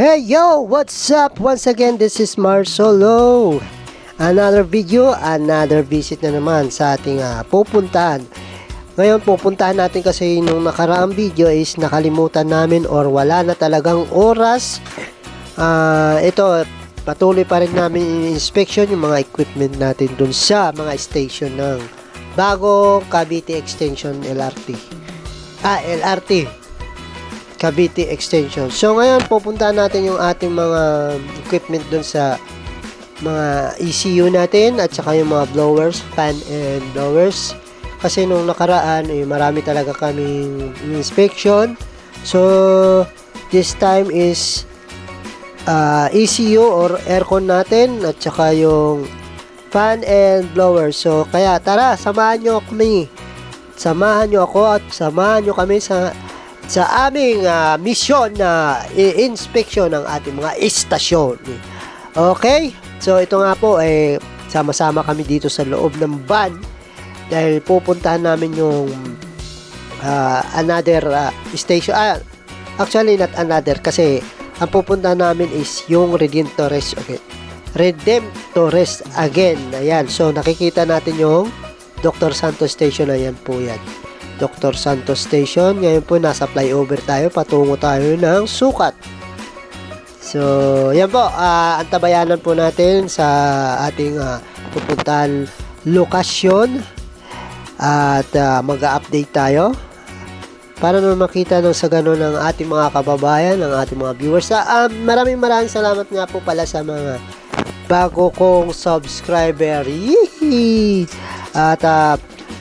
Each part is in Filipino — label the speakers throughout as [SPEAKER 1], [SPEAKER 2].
[SPEAKER 1] Hey yo, what's up? Once again, this is Marsolo. Another video, another visit na naman sa ating ah, pupuntahan. Ngayon, pupuntahan natin kasi nung nakaraang video is nakalimutan namin or wala na talagang oras. Ah, ito, patuloy pa rin namin inspection yung mga equipment natin dun sa mga station ng bagong Cavite Extension LRT. Ah, LRT. Cavite Extension. So ngayon pupuntahan natin yung ating mga equipment dun sa mga ECU natin at saka yung mga blowers, fan and blowers. Kasi nung nakaraan, eh, marami talaga kaming inspection. So this time is uh, ECU or aircon natin at saka yung fan and blower. So kaya tara, samahan nyo kami. Samahan nyo ako at samahan nyo kami sa sa aming ah, misyon na i-inspection ng ating mga istasyon. Okay? So ito nga po eh sama-sama kami dito sa loob ng van dahil pupuntahan namin yung ah, another ah, station. Ah, actually not another kasi ang pupuntahan namin is yung Redemptorist. Okay. Redemptorist again. Ayan. So nakikita natin yung Dr. Santos Station. Ayan po yan. Dr. Santos Station. Ngayon po, nasa flyover tayo. Patungo tayo ng sukat. So, yan po. ah antabayanan po natin sa ating ah, pupuntahan lokasyon. At ah, mag-update tayo. Para naman makita nung sa ganun ng ating mga kababayan, ng ating mga viewers. Ah, ah, maraming maraming salamat nga po pala sa mga bago kong subscriber. Yee! At ah,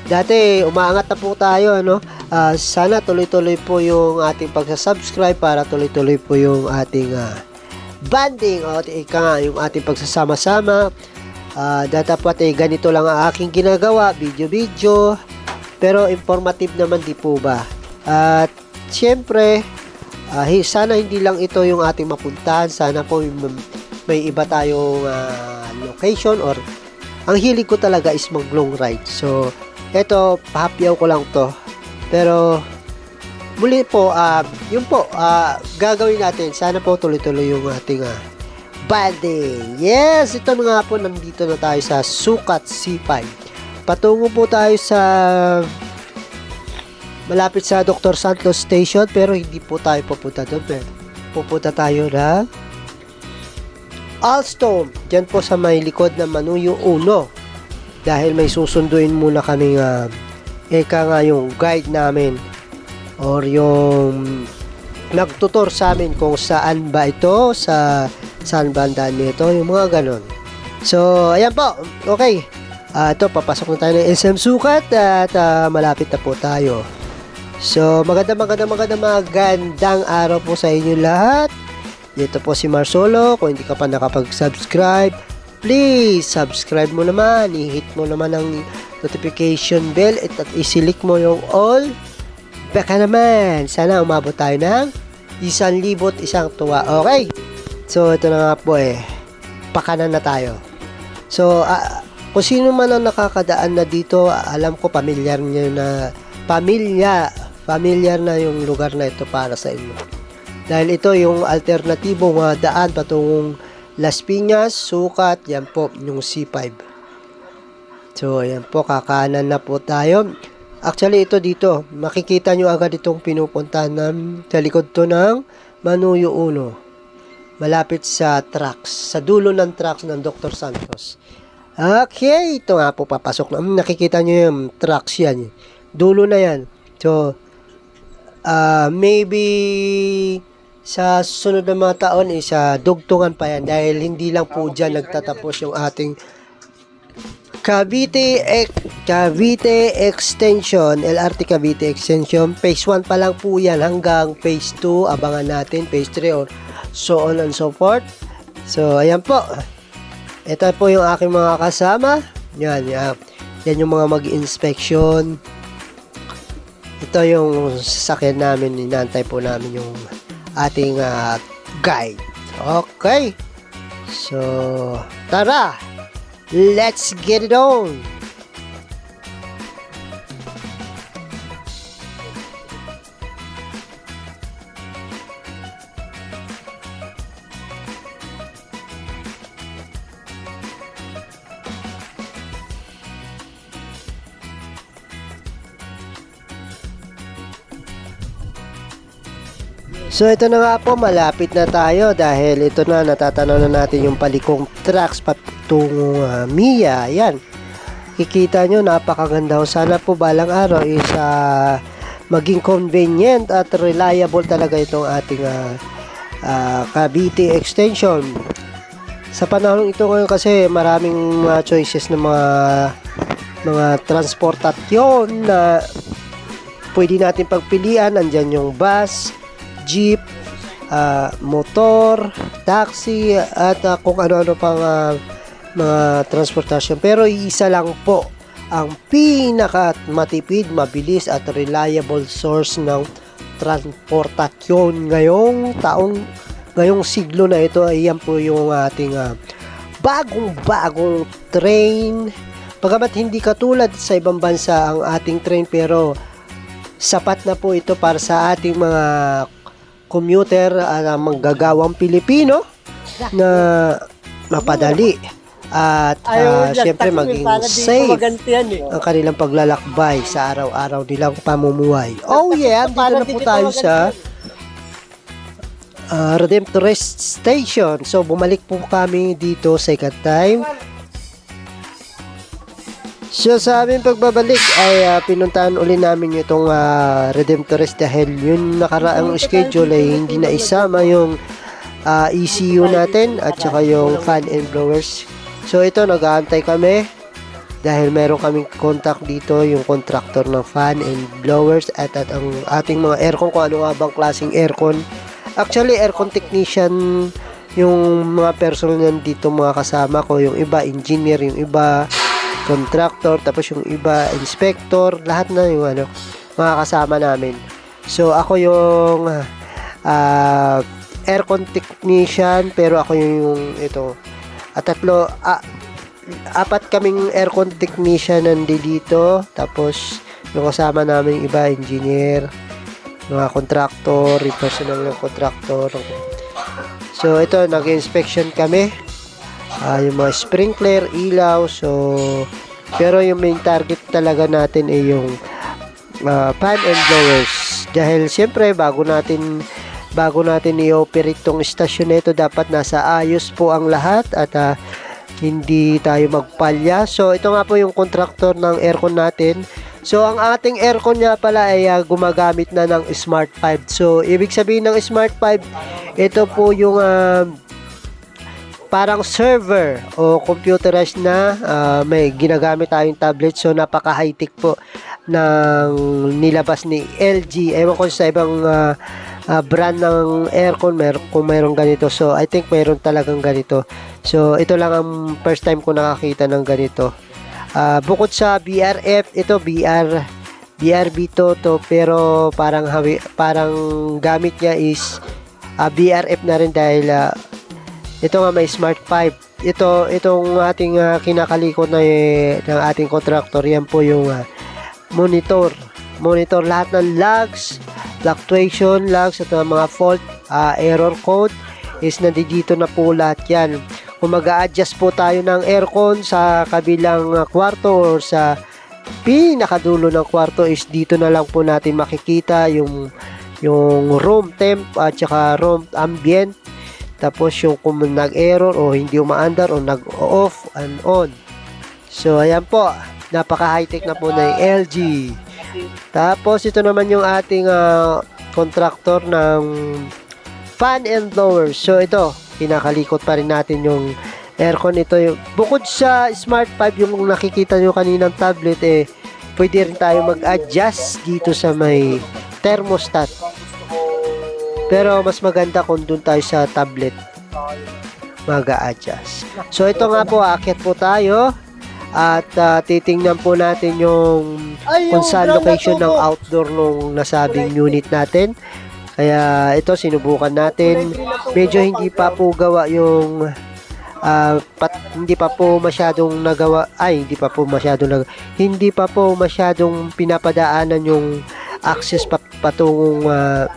[SPEAKER 1] Dati, umaangat na po tayo, ano? Ah, sana tuloy-tuloy po yung ating pagsasubscribe para tuloy-tuloy po yung ating ah, banding o ika nga, yung ating pagsasama-sama. Ah, dapat eh, ganito lang ang aking ginagawa, video-video. Pero informative naman di po ba? At syempre, hi- sana hindi lang ito yung ating mapuntahan. Sana po may iba tayong ah, location or ang hilig ko talaga is mag long ride. So, eto, pahapyaw ko lang to. Pero, muli po, ah, yun po, ah, gagawin natin. Sana po tuloy-tuloy yung ating ah, banding. Yes, ito na nga po, nandito na tayo sa Sukat C5. Patungo po tayo sa malapit sa Dr. Santos Station pero hindi po tayo pupunta doon. Pero pupunta tayo na Alstom. Diyan po sa may likod ng Manuyo 1 dahil may susunduin muna kaming uh, eka nga yung guide namin or yung nagtutor sa amin kung saan ba ito sa saan ba nito yung mga ganon. So ayan po. Okay. Ah, ito papasok na tayo ng SM Sukat at ah, malapit na po tayo. So maganda maganda maganda magandang araw po sa inyo lahat. Dito po si Marsolo. Kung hindi ka pa nakapag-subscribe please subscribe mo naman i-hit mo naman ang notification bell at, at isilik mo yung all. Baka naman sana umabot tayo ng isang libot isang tuwa. Okay. So ito na nga po eh. Pakanan na tayo. So ah, kung sino man ang nakakadaan na dito alam ko pamilyar niyo na pamilya familiar na yung lugar na ito para sa inyo. Dahil ito yung alternatibong ah, daan patungong Las Piñas, Sukat, yan po, yung C5. So, yan po, kakanan na po tayo. Actually, ito dito, makikita nyo agad itong pinupuntahan ng sa to ng Manuyo 1. Malapit sa tracks, sa dulo ng tracks ng Dr. Santos. Okay, ito nga po papasok na. Hmm, Nakikita nyo yung tracks yan. Dulo na yan. So, ah maybe sa susunod na mga taon is uh, dugtungan pa yan dahil hindi lang po dyan nagtatapos yung ating Cavite Ex- Cavite Extension LRT Cavite Extension. Phase 1 pa lang po yan hanggang phase 2 abangan natin phase 3 or so on and so forth. So ayan po. Ito po yung aking mga kasama. Yan yan, yan yung mga mag-inspection ito yung sasakyan namin inantay po namin yung ating ah, guide. Okay. So, tara. Let's get it on. So ito na nga po, malapit na tayo dahil ito na natatanaw na natin yung palikong tracks patungong uh, Mia. Yan. Kikita nyo, napakaganda. Sana po balang araw is ah, maging convenient at reliable talaga itong ating ah, ah, Cavite extension. Sa panahon ito ngayon kasi maraming mga choices ng mga mga transportasyon na pwede natin pagpilian. Andyan yung bus, jeep, ah, motor, taxi, at ah, kung ano-ano pang ah, mga transportasyon. Pero isa lang po ang pinaka matipid, mabilis at reliable source ng transportasyon ngayong taong ngayong siglo na ito ay yan po yung ating ah, bagong-bagong train. Pagamat hindi katulad sa ibang bansa ang ating train pero sapat na po ito para sa ating mga commuter at manggagawang Pilipino na mapadali at ah, syempre maging safe ang kanilang paglalakbay sa araw-araw nilang pamumuhay. Oh yeah, dito na po tayo sa uh, Redemptorist Station. So bumalik po kami dito second time. So sa aming pagbabalik ay ah, pinuntahan uli namin itong uh, Redemptorist dahil yung nakaraang schedule ay hindi na isama yung ah, ECU natin at saka yung fan and blowers. So ito nag-aantay kami dahil meron kaming contact dito yung contractor ng fan and blowers at, at ang ating mga aircon kung ano nga bang klaseng aircon. Actually aircon technician yung mga personnel nandito mga kasama ko yung iba engineer yung iba contractor, tapos yung iba inspector, lahat na yung ano, mga kasama namin. So ako yung ah, aircon technician, pero ako yung, ito, at tatlo, ah, apat kaming aircon technician nandito, tapos yung kasama namin iba, engineer, mga contractor, yung personal ng contractor. So ito, nag-inspection kami ah yung mga sprinkler, ilaw, so pero yung main target talaga natin ay yung ah, fan and blowers. Dahil siyempre bago natin bago natin i-operate tong istasyon nito dapat nasa ayos po ang lahat at ah, hindi tayo magpalya. So ito nga po yung contractor ng aircon natin. So ang ating aircon nga pala ay ah, gumagamit na ng Smart 5. So ibig sabihin ng Smart 5, ito po yung ah, parang server o computerized na ah, may ginagamit tayong tablet. So napaka high tech po ng nilabas ni LG ewan ko sa ibang ah, ah, brand ng aircon mer kung mayroong ganito. So I think mayroon talagang ganito. So ito lang ang first time ko nakakita ng ganito. Ah, bukod sa BRF ito BR BRB to to pero parang hawi, parang gamit niya is ah, BRF na rin dahil ah, ito nga may Smart 5. Ito itong ating ah, kinakalikot na eh, ng ating contractor, yan po yung ah, monitor. Monitor lahat ng logs, fluctuation logs at ah, mga fault, ah, error code is nandito na po lahat yan. Kung mag-a-adjust po tayo ng aircon sa kabilang kwarto or sa pinakadulo ng kwarto is dito na lang po natin makikita yung yung room temp at saka room ambient tapos yung kung nag-error o hindi umaandar o nag-off and on. So, ayan po. Napaka high-tech na po na yung LG. Tapos, ito naman yung ating ah, contractor ng fan and blowers. So, ito. Kinakalikot pa rin natin yung aircon. Ito bukod sa Smart 5 yung nakikita nyo kaninang tablet, eh, pwede rin tayo mag-adjust dito sa may thermostat. Pero mas maganda kung doon tayo sa tablet mag-a-adjust. So ito nga po, akit po tayo at ah, titingnan po natin yung kung saan location ng outdoor nung nasabing unit natin. Kaya ito sinubukan natin. Medyo hindi pa po gawa yung ah, pat, hindi pa po masyadong nagawa ay hindi pa po masyadong nag, hindi pa po masyadong pinapadaanan yung access pa, patungong ah,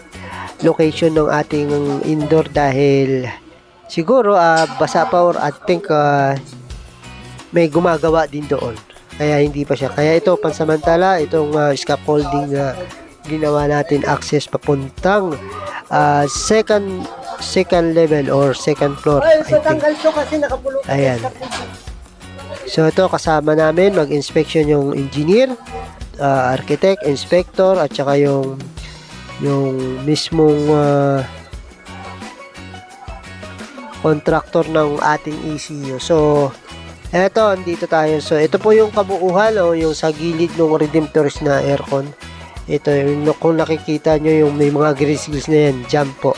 [SPEAKER 1] location ng ating indoor dahil siguro ah, basa pa or I think ah, may gumagawa din doon. Kaya hindi pa siya. Kaya ito pansamantala itong ah, scaffolding na ginawa natin access papuntang ah, second second level or second floor I think.
[SPEAKER 2] kasi.
[SPEAKER 1] Ayan. So ito kasama namin mag-inspection yung engineer, ah, architect, inspector at saka yung yung mismong ah, contractor ng ating ECU. So eto andito tayo. So ito po yung kabuuhan o yung sa gilid ng Redemptorist na aircon. Ito yung kung nakikita nyo yung may mga grills na yan, jump po.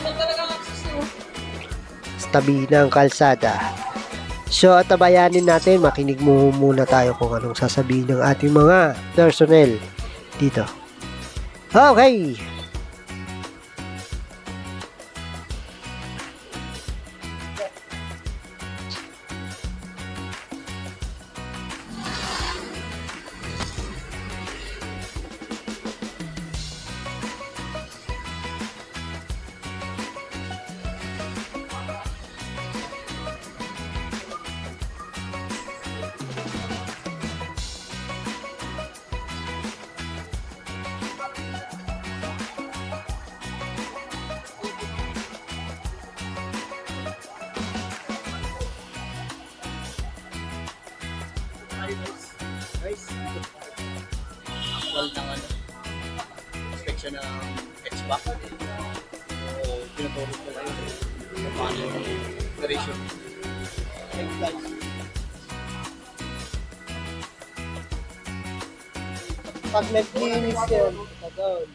[SPEAKER 1] Tabi ng kalsada. So, at tabayanin natin, makinig mo muna tayo kung anong sasabihin ng ating mga personnel dito. Okay!
[SPEAKER 3] Actual ng ano, inspection ng HVAC. So, tinuturo ko kayo kung paano yung operation. Next slide.
[SPEAKER 2] Pag naglinis yun, doon.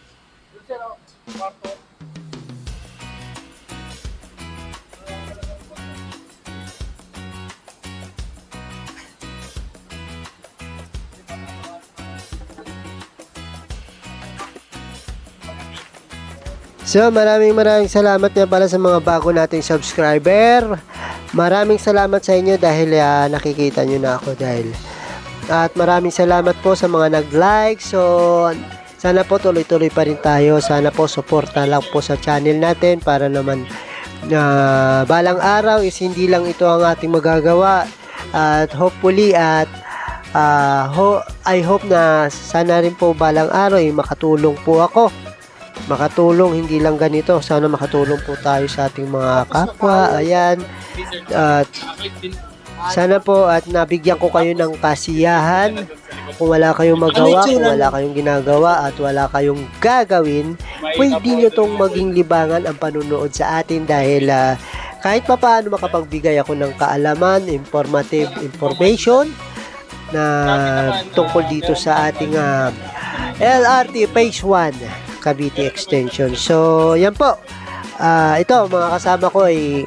[SPEAKER 1] So, maraming maraming salamat nga pala sa mga bago nating subscriber. Maraming salamat sa inyo dahil ah, nakikita nyo na ako dahil at maraming salamat po sa mga nag-like. So, sana po tuloy-tuloy pa rin tayo. Sana po suporta lang po sa channel natin para naman na balang araw is hindi lang ito ang ating magagawa at hopefully at ah, ho, I hope na sana rin po balang araw ay makatulong po ako makatulong hindi lang ganito. Sana makatulong po tayo sa ating mga kapwa ayan. At sana po at nabigyan ko kayo ng kasiyahan. Kung wala kayong magawa kung wala kayong ginagawa at wala kayong gagawin pwede nyo tong maging libangan ang panunood sa atin dahil ah, kahit pa paano makapagbigay ako ng kaalaman informative information na tungkol dito sa ating ah, LRT Phase 1 Cavite Extension. So, yan po. Ah, ito, mga kasama ko ay,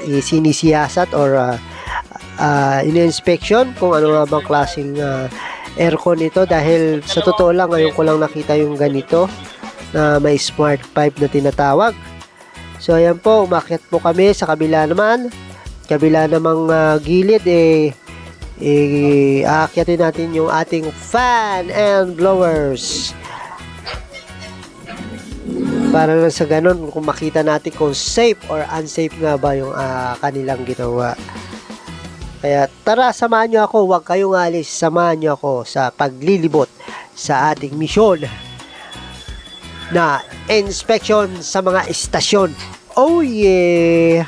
[SPEAKER 1] ay sinisiyasat or uh, in-inspection kung ano nga bang klaseng ah, aircon ito dahil sa totoo lang, ngayon ko lang nakita yung ganito na may smart pipe na tinatawag. So, ayan po, umakyat po kami sa kabila naman. Kabila namang ah, gilid, eh, eh, aakyatin natin yung ating fan and blowers para lang sa ganun kung makita natin kung safe or unsafe nga ba yung ah, kanilang ginawa. Kaya tara samahan nyo ako. Huwag kayong alis samahan nyo ako sa paglilibot sa ating misyon na inspection sa mga istasyon oh yeah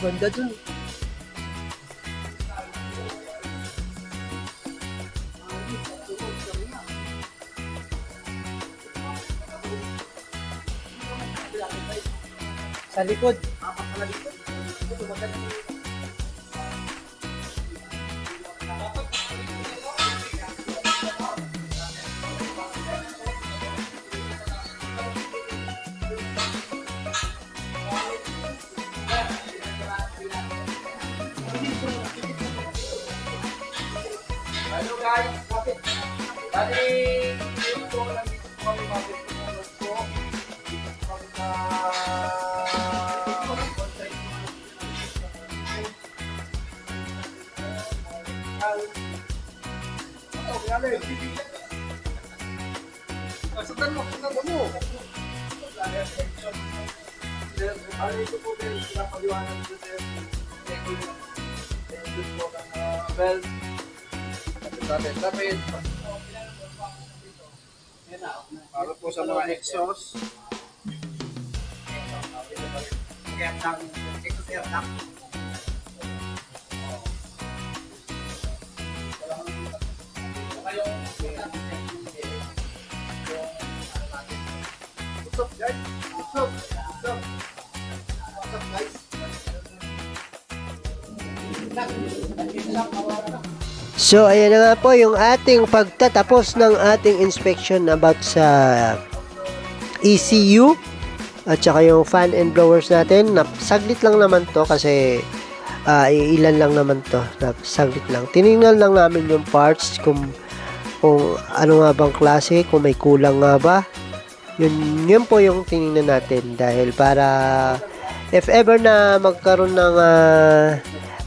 [SPEAKER 2] Ganda dun. Sa likod.
[SPEAKER 3] Hello guys, bakit? Bali, ngayon po nandito po kami bakit po po. Pagka... Oh, grabe. Ah, Sundan mo, sundan mo. Ano ito po din, pinapaliwanag ko sir. Ito po ang ah, belt. Tapos natin, tapos. Para po sa mga exhaust. Kaya tang, ito kaya tang. What's up guys? What's up? What's up? What's up guys?
[SPEAKER 1] So, ayan na nga po yung ating pagtatapos ng ating inspection about sa ECU at saka yung fan and blowers natin. Na, saglit lang naman to kasi ah, ilan lang naman to. Saglit lang. Tinignan lang namin yung parts kung, kung ano nga bang klase, kung may kulang nga ba. Yun, yun po yung tinignan natin dahil para if ever na magkaroon ng ah,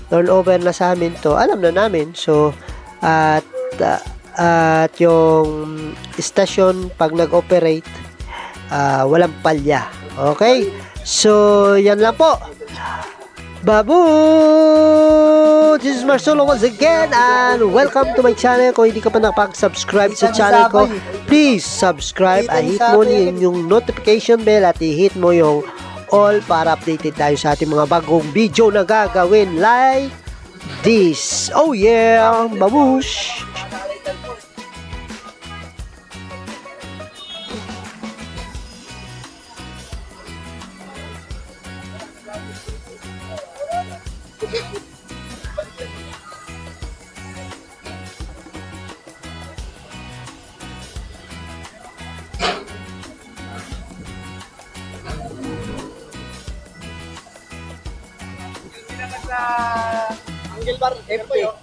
[SPEAKER 1] turnover na sa amin to, alam na namin. So, at ah, at yung station pag nag-operate, ah, walang palya. Okay? So, yan lang po. Babu! This is Marcelo once again and welcome to my channel. Kung hindi ka pa nakapag-subscribe sa channel ko, please subscribe at hit mo yung, yung notification bell at i-hit mo yung all para updated tayo sa ating mga bagong video na gagawin like this. Oh yeah! Babush!
[SPEAKER 3] Angle bar, F